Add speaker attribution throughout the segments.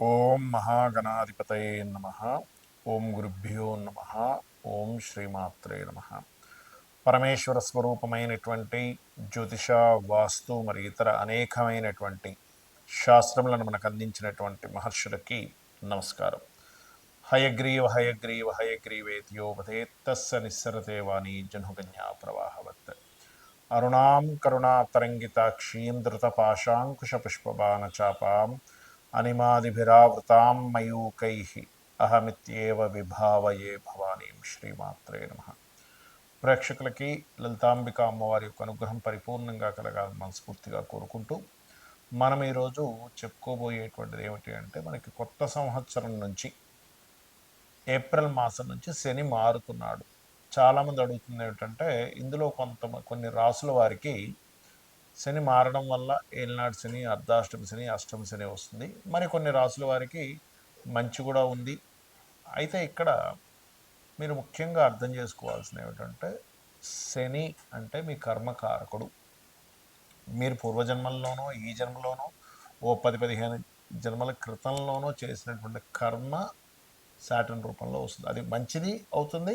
Speaker 1: ఓం మహాగణాధిపతయ నమ. ఓం గురుభ్యో నమ. ఓం శ్రీమాత్రే నమ. పరమేశ్వర స్వరూపమైనటువంటి జ్యోతిష వాస్తు మరి ఇతర అనేకమైనటువంటి శాస్త్రములను మనకు అందించినటువంటి మహర్షులకి నమస్కారం. హయగ్రీవ హయగ్రీవ హయగ్రీవేత్యోపదే తస్స నిస్సరతే వాణి జనుగన్యా ప్రవాహవత్. అరుణాం కరుణాతరంగితాక్షీం ధృతపాశాంకుశపుష్పబాణచాపాం అనిమాదిభిరావృతాం మయూకై అహమిత్యేవ విభావయే భవానీం శ్రీమాత్రే నమ. ప్రేక్షకులకి లలితాంబిక అమ్మవారి యొక్క అనుగ్రహం పరిపూర్ణంగా కలగాలని మనస్ఫూర్తిగా కోరుకుంటూ మనం ఈరోజు చెప్పుకోబోయేటువంటిది ఏమిటి అంటే మనకి కొత్త సంవత్సరం నుంచి ఏప్రిల్ మాసం నుంచి శని మారుతున్నాడు. చాలామంది అడుగుతుంది ఏమిటంటే ఇందులో కొంత కొన్ని రాసుల వారికి శని మారడం వల్ల ఏలినాడు శని అర్ధాష్టమి శని అష్టమి శని వస్తుంది. మరి కొన్ని రాసుల వారికి మంచి కూడా ఉంది. అయితే ఇక్కడ మీరు ముఖ్యంగా అర్థం చేసుకోవాల్సిన ఏమిటంటే శని అంటే మీ కర్మకారకుడు. మీరు పూర్వజన్మల్లోనో ఈ జన్మలోనో ఓ పది పదిహేను జన్మల క్రితంలోనో చేసినటువంటి కర్మ శాటన్ రూపంలో వస్తుంది. అది మంచిది అవుతుంది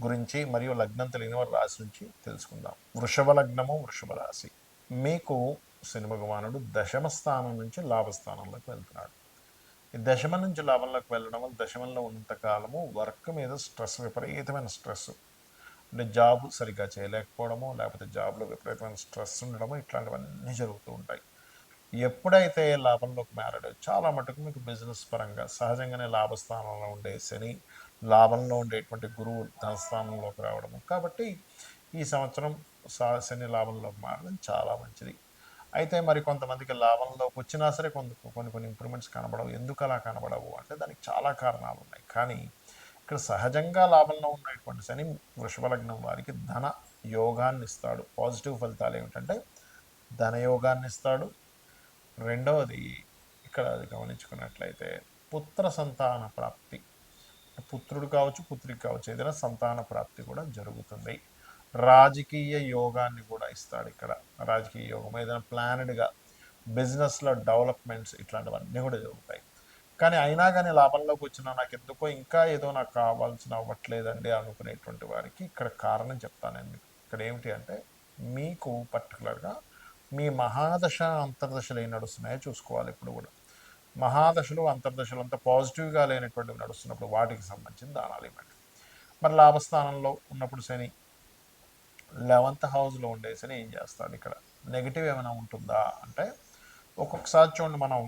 Speaker 1: గురించి మరియు లగ్నం తెలియని వారి రాశి నుంచి తెలుసుకుందాం. వృషభ లగ్నము వృషభ రాశి. మీకు శని భగవానుడు దశమ స్థానం నుంచి లాభస్థానంలోకి వెళ్తున్నాడు. ఈ దశమ నుంచి లాభంలోకి వెళ్ళడం వల్ల దశమంలో ఉన్నంత కాలము వర్క్ మీద స్ట్రెస్ విపరీతమైన స్ట్రెస్. అంటే జాబ్ సరిగ్గా చేయలేకపోవడము లేకపోతే జాబ్లో విపరీతమైన స్ట్రెస్ ఉండడము ఇట్లాంటివన్నీ జరుగుతూ ఉంటాయి. ఎప్పుడైతే లాభంలోకి మారాడో చాలా మటుకు మీకు బిజినెస్ పరంగా సహజంగానే లాభస్థానంలో ఉండే శని లాభంలో ఉండేటువంటి గురువు ధనస్థానంలోకి రావడము. కాబట్టి ఈ సంవత్సరం శని లాభంలోకి మారడం చాలా మంచిది. అయితే మరి కొంతమందికి లాభంలోకి వచ్చినా సరే కొంత కొన్ని కొన్ని ఇంప్రూవ్మెంట్స్ కనబడవు. ఎందుకు అలా కనబడవు అంటే దానికి చాలా కారణాలు ఉన్నాయి. కానీ ఇక్కడ సహజంగా లాభంలో ఉన్నటువంటి శని వృషభ లగ్నం వారికి ధన యోగాన్ని ఇస్తాడు. పాజిటివ్ ఫలితాలు ఏమిటంటే ధన యోగాన్ని ఇస్తాడు. రెండవది ఇక్కడ అది గమనించుకున్నట్లయితే పుత్ర సంతాన ప్రాప్తి. పుత్రుడు కావచ్చు పుత్రికి కావచ్చు ఏదైనా సంతాన ప్రాప్తి కూడా జరుగుతుంది. రాజకీయ యోగాన్ని కూడా ఇస్తాడు ఇక్కడ. రాజకీయ యోగం ఏదైనా ప్లానెడ్గా బిజినెస్లో డెవలప్మెంట్స్ ఇట్లాంటివన్నీ కూడా జరుగుతాయి. కానీ అయినా కానీ లాభంలోకి వచ్చినా నాకు ఎందుకో ఇంకా ఏదో నాకు కావాల్సిన అవ్వట్లేదండి అనుకునేటువంటి వారికి ఇక్కడ కారణం చెప్తాను ఇక్కడ ఏమిటి అంటే మీకు పర్టికులర్గా మీ మహాదశ అంతర్దశలు ఏం నడుస్తున్నాయో చూసుకోవాలి ఇప్పుడు కూడా. మహాదశలు అంతర్దశలు అంతా పాజిటివ్గా లేనటువంటివి నడుస్తున్నప్పుడు వాటికి సంబంధించిన దానాలు ఇవ్వండి. మరి లాభస్థానంలో ఉన్నప్పుడు శని లెవెంత్ హౌస్లో ఉండే శని ఏం చేస్తాడు ఇక్కడ? నెగిటివ్ ఏమైనా ఉంటుందా? అంటే ఒక్కొక్కసారి చూడండి మనం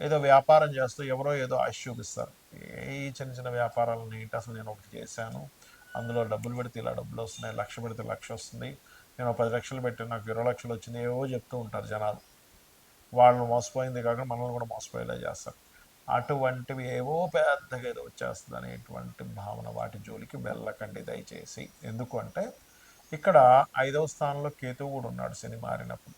Speaker 1: ఏదో వ్యాపారం చేస్తూ ఎవరో ఏదో ఆశ చూపిస్తారు. ఈ చిన్న చిన్న వ్యాపారాలని ఏంటి అసలు నేను ఒకటి చేశాను. అందులో డబ్బులు పెడితే ఇలా డబ్బులు వస్తున్నాయి లక్ష పెడితే లక్ష వస్తుంది. నేను పది లక్షలు పెట్టి నాకు ఇరవై లక్షలు వచ్చింది ఏవో చెప్తూ ఉంటారు జనాలు. వాళ్ళు మోసపోయింది కాక మనల్ని కూడా మోసపోయేలా చేస్తారు. అటువంటివి ఏవో పెద్దగా ఏదో వచ్చేస్తుంది అనేటువంటి భావన వాటి జోలికి వెళ్ళకండి దయచేసి. ఎందుకంటే ఇక్కడ ఐదవ స్థానంలో కేతువు కూడా ఉన్నాడు శని మారినప్పుడు.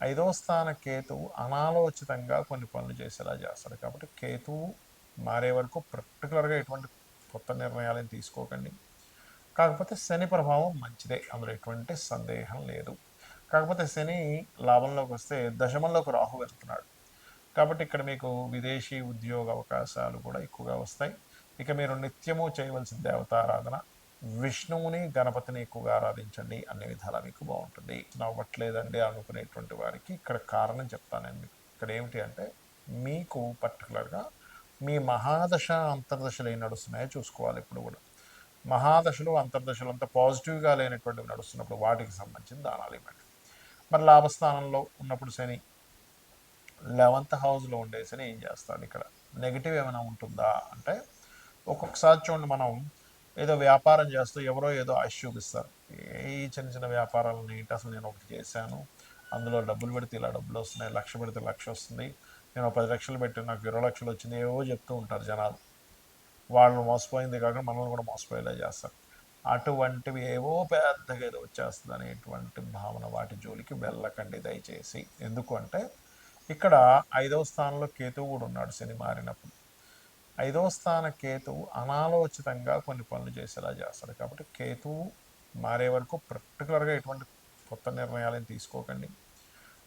Speaker 1: ఐదవ స్థాన కేతువు అనాలోచితంగా కొన్ని పనులు చేసేలా చేస్తాడు. కాబట్టి కేతువు మారే వరకు పర్టికులర్గా ఎటువంటి కొత్త నిర్ణయాలను తీసుకోకండి. కాకపోతే శని ప్రభావం మంచిదే. అందులో ఎటువంటి సందేహం లేదు. కాకపోతే శని లాభంలోకి వస్తే దశమంలోకి రాహు వెళ్తున్నాడు. కాబట్టి ఇక్కడ మీకు విదేశీ ఉద్యోగ అవకాశాలు కూడా ఎక్కువగా వస్తాయి. ఇక మీరు నిత్యము చేయవలసిన దేవతారాధన విష్ణువుని గణపతిని ఎక్కువగా ఆరాధించండి. అన్ని విధాలా మీకు బాగుంటుంది. నవ్వట్లేదండి అనుకునేటువంటి వారికి ఇక్కడ కారణం చెప్తాను నేను మీకు. ఇక్కడ ఏమిటి అంటే మీకు పర్టికులర్గా మీ మహాదశ అంతర్దశలు ఏం నడుస్తున్నాయో చూసుకోవాలి ఇప్పుడు కూడా. మహాదశలు అంతర్దశలు అంతా పాజిటివ్గా లేనటువంటివి నడుస్తున్నప్పుడు వాటికి సంబంధించిన దానాలు ఇవ్వండి. మరి లాభస్థానంలో ఉన్నప్పుడు శని లెవెంత్ హౌస్లో ఉండే శని ఏం చేస్తాడు ఇక్కడ? నెగిటివ్ ఏమైనా ఉంటుందా? అంటే ఒక్కొక్కసారి చూడండి మనం ఏదో వ్యాపారం చేస్తూ ఎవరో ఏదో ఆశ చూపిస్తారు. ఈ చిన్న చిన్న వ్యాపారాలని ఏంటి అసలు నేను ఒకటి చేశాను. అందులో డబ్బులు పెడితే ఇలా డబ్బులు వస్తున్నాయి లక్ష పెడితే లక్ష వస్తుంది. నేను పది లక్షలు పెట్టి నాకు ఇరవై లక్షలు వచ్చింది ఏవో చెప్తూ ఉంటారు జనాలు. వాళ్ళు మోసపోయింది కాకుండా మనల్ని కూడా మోసపోయేలా చేస్తారు. అటువంటివి ఏవో పెద్దగా ఏదో వచ్చేస్తుంది అనేటువంటి భావన వాటి జోలికి వెళ్ళకండి దయచేసి. ఎందుకంటే ఇక్కడ ఐదవ స్థానంలో కేతువు కూడా ఉన్నాడు శని మారినప్పుడు. ఐదవ స్థాన కేతువు అనాలోచితంగా కొన్ని పనులు చేసేలా చేస్తాడు. కాబట్టి కేతువు మారే వరకు పర్టికులర్గా ఎటువంటి కొత్త నిర్ణయాలను తీసుకోకండి.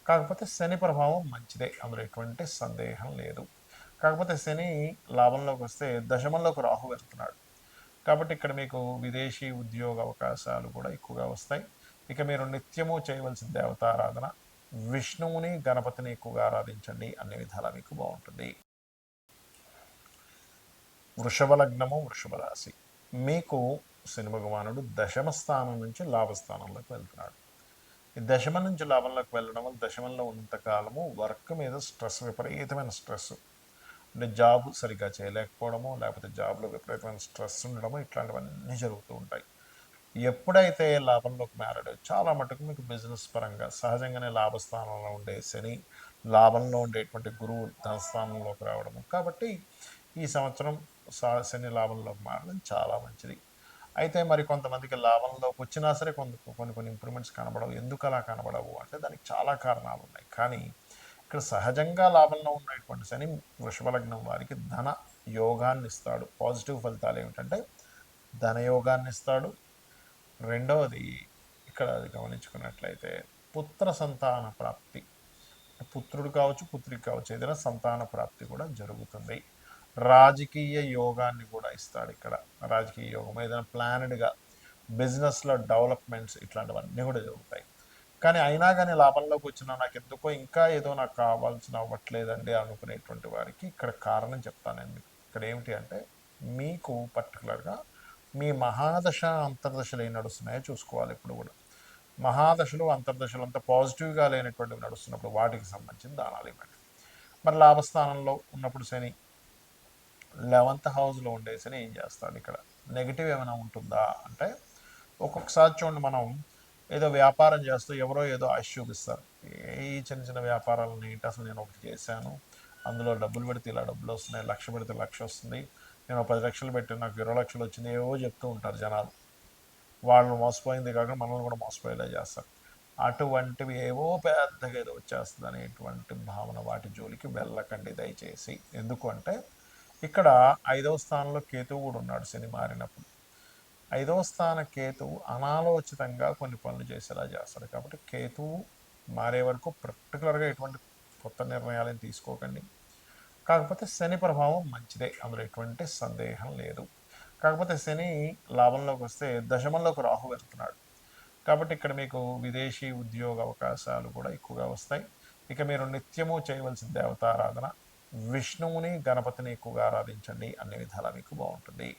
Speaker 1: కాకపోతే శని ప్రభావం మంచిదే అందులో ఎటువంటి సందేహం లేదు. కాకపోతే శని లాభంలోకి వస్తే దశమంలోకి రాహు వెళ్తున్నాడు. కాబట్టి ఇక్కడ మీకు విదేశీ ఉద్యోగ అవకాశాలు కూడా ఎక్కువగా వస్తాయి. ఇక మీరు నిత్యము చేయవలసిన దేవతారాధన విష్ణువుని గణపతిని ఎక్కువగా ఆరాధించండి. అన్ని విధాలా మీకు బాగుంటుంది. వృషభ లగ్నము వృషభ రాశి. మీకు శని భగవానుడు దశమ స్థానం నుంచి లాభస్థానంలోకి వెళ్తున్నాడు. ఈ దశమ నుంచి లాభంలోకి వెళ్ళడం వల్ల దశమంలో ఉన్నంతకాలము వర్క్ మీద స్ట్రెస్ విపరీతమైన స్ట్రెస్. అంటే జాబ్ సరిగ్గా చేయలేకపోవడము లేకపోతే జాబ్లో విపరీతమైన స్ట్రెస్ ఉండడము ఇట్లాంటివన్నీ జరుగుతూ ఉంటాయి. ఎప్పుడైతే లాభంలోకి మారాడో చాలా మటుకు మీకు బిజినెస్ పరంగా సహజంగానే లాభస్థానంలో ఉండే శని లాభంలో ఉండేటువంటి గురువు ధనస్థానంలోకి రావడము. కాబట్టి ఈ సంవత్సరం శని లాభంలోకి మారడం చాలా మంచిది. అయితే మరి కొంతమందికి లాభంలోకి వచ్చినా సరే కొంత కొన్ని కొన్ని ఇంప్రూవ్మెంట్స్ కనబడవు. ఎందుకు అలా కనబడవు అంటే దానికి చాలా కారణాలు ఉన్నాయి. కానీ ఇక్కడ సహజంగా లాభంలో ఉన్నటువంటి శని వృషభ లగ్నం వారికి ధన యోగాన్ని ఇస్తాడు. పాజిటివ్ ఫలితాలు ఏమిటంటే ధనయోగాన్ని ఇస్తాడు. రెండవది ఇక్కడ గమనించుకున్నట్లయితే పుత్ర సంతాన ప్రాప్తి. పుత్రుడు కావచ్చు పుత్రికి కావచ్చు ఏదైనా సంతాన ప్రాప్తి కూడా జరుగుతుంది. రాజకీయ యోగాన్ని కూడా ఇస్తాడు ఇక్కడ. రాజకీయ యోగం ఏదైనా ప్లానెడ్గా బిజినెస్లో డెవలప్మెంట్స్ ఇట్లాంటివన్నీ కూడా జరుగుతాయి. కానీ అయినా కానీ లాభంలోకి వచ్చిన నాకు ఎందుకో ఇంకా ఏదో నాకు కావాల్సిన అవ్వట్లేదండి అనుకునేటువంటి వారికి ఇక్కడ కారణం చెప్తాను ఇక్కడ ఏమిటి అంటే మీకు పర్టికులర్గా మీ మహాదశ అంతర్దశలు ఏం నడుస్తున్నాయో చూసుకోవాలి ఇప్పుడు కూడా. మహాదశలు అంతర్దశలు అంతా పాజిటివ్గా లేనటువంటివి నడుస్తున్నప్పుడు వాటికి సంబంధించిన దానాలు ఇవ్వండి. మరి లాభస్థానంలో ఉన్నప్పుడు శని లెవెంత్ హౌస్లో ఉండే శని ఏం చేస్తాడు ఇక్కడ? నెగిటివ్ ఏమైనా ఉంటుందా? అంటే ఒక్కొక్కసారి చూడండి మనం ఏదో వ్యాపారం చేస్తూ ఎవరో ఏదో ఆశ చూపిస్తారు. ఈ చిన్న చిన్న వ్యాపారాలని ఏంటి అసలు నేను ఒకటి చేశాను. అందులో డబ్బులు పెడితే ఇలా డబ్బులు వస్తున్నాయి లక్ష పెడితే లక్ష వస్తుంది. నేను పది లక్షలు పెట్టి నాకు ఇరవై లక్షలు వచ్చింది ఏవో చెప్తూ ఉంటారు జనాలు. వాళ్ళు మోసపోయింది కాకుండా మనల్ని కూడా మోసపోయేలా చేస్తారు. అటువంటివి ఏవో పెద్దగా ఏదో వచ్చేస్తుంది అనేటువంటి భావన వాటి జోలికి వెళ్ళకండి దయచేసి. ఎందుకు అంటే ఇక్కడ ఐదవ స్థానంలో కేతువు కూడా ఉన్నాడు శని మారినప్పుడు. ఐదవ స్థాన కేతువు అనాలోచితంగా కొన్ని పనులు చేసేలా చేస్తాడు. కాబట్టి కేతువు మారే వరకు పర్టికులర్గా ఎటువంటి కొత్త నిర్ణయాలను తీసుకోకండి. కాకపోతే శని ప్రభావం మంచిదే. అందులో ఎటువంటి సందేహం లేదు. కాకపోతే శని లాభంలోకి వస్తే దశమంలోకి రాహు వెళ్తున్నాడు. కాబట్టి ఇక్కడ మీకు విదేశీ ఉద్యోగ అవకాశాలు కూడా ఎక్కువగా వస్తాయి. ఇక మీరు నిత్యము చేయవలసిన దేవతారాధన విష్ణువుని గణపతిని ఎక్కువగా ఆరాధించండి. అన్ని విధాలా మీకు బాగుంటుంది.